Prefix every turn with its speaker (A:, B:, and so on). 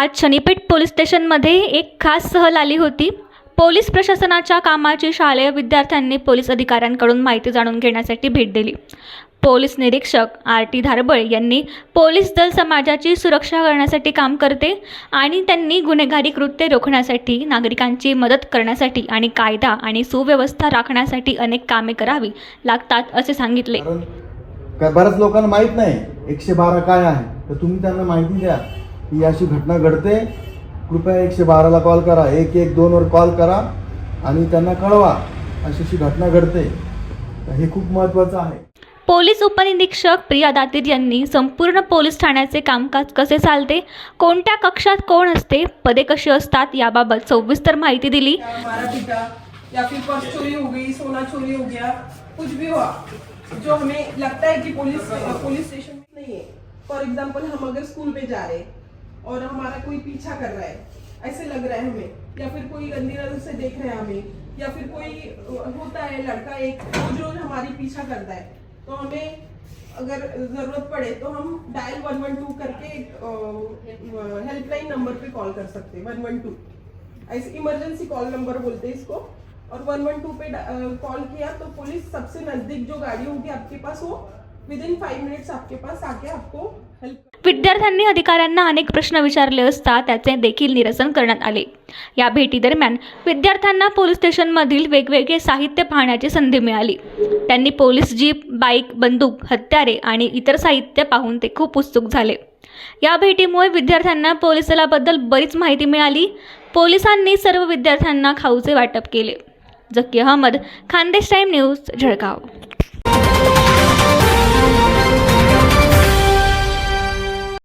A: आज शनीपेठ पोलीस स्टेशनमध्ये एक खास सहल आली होती. पोलीस प्रशासनाच्या कामाची शालेय विद्यार्थ्यांनी पोलीस अधिकाऱ्यांकडून माहिती जाणून घेण्यासाठी भेट दिली. पोलीस निरीक्षक आर टी धारबळ यांनी पोलीस दल समाजाची सुरक्षा करण्यासाठी काम करते आणि त्यांनी गुन्हेगारी कृत्य रोखण्यासाठी नागरिकांची मदत करण्यासाठी आणि कायदा आणि सुव्यवस्था राखण्यासाठी अनेक कामे करावी लागतात असे सांगितले.
B: बऱ्याच लोकांना माहीत नाही एकशे बारा काय आहे. तर तुम्ही त्यांना माहिती द्या. की अशी घटना घडते. कृपया एकशे बाराला कॉल करा एक एक दोनवर कॉल करा आणि त्यांना कळवा अशी अशी घटना घडते. हे खूप महत्त्वाचं आहे.
A: पोलीस उपनिरीक्षक प्रिया दातीर यांनी संपूर्ण पोलीस ठाण्याचे कामकाज कसे चालते कोणत्या कक्षात कोण असते पदे कशी असतात याबाबत सविस्तर माहिती दिली.
C: या हमारा पिता या फिर पर्स चोरी हो गई सोना चोरी हो गया कुछ भी हुआ जो हमें लगता है कि पुलिस पुलिस स्टेशन में नहीं है। फॉर एग्जाम्पल हम अगर स्कूल में जा रहे हैं और हमारा कोई पीछा कर रहा है। ऐसे लग रहा है हमें। या फिर कोई गंदी नज़र से देख रहा है हमें। या फिर कोई होता है, लड़का एक वो जो हमारी पीछा करता है। तो हमें अगर ज़रूरत पड़े तो हम डायल वन वन टू करके हेल्पलाइन नंबर पे कॉल कर सकते हैं। वन वन टू ऐसे इमरजेंसी कॉल नंबर बोलते हैं इसको। और वन वन टू पे कॉल किया तो पुलिस सबसे नज़दीक जो गाड़ी होगी आपके पास वो विद इन फाइव मिनट्स आपके पास आके आपको हेल्प
A: विद्यार्थ्यांनी अधिकाऱ्यांना अनेक प्रश्न विचारले असता त्याचे देखील निरसन करण्यात आले. या भेटीदरम्यान विद्यार्थ्यांना पोलीस स्टेशनमधील वेगवेगळे साहित्य पाहण्याची संधी मिळाली. त्यांनी पोलीस जीप बाईक बंदूक हत्यारे आणि इतर साहित्य पाहून ते खूप उत्सुक झाले. या भेटीमुळे विद्यार्थ्यांना पोलीस दलाबद्दल बरीच माहिती मिळाली. पोलिसांनी सर्व विद्यार्थ्यांना खाऊचे वाटप केले. Zaki Ahmed Khandesh time news Jalgaon.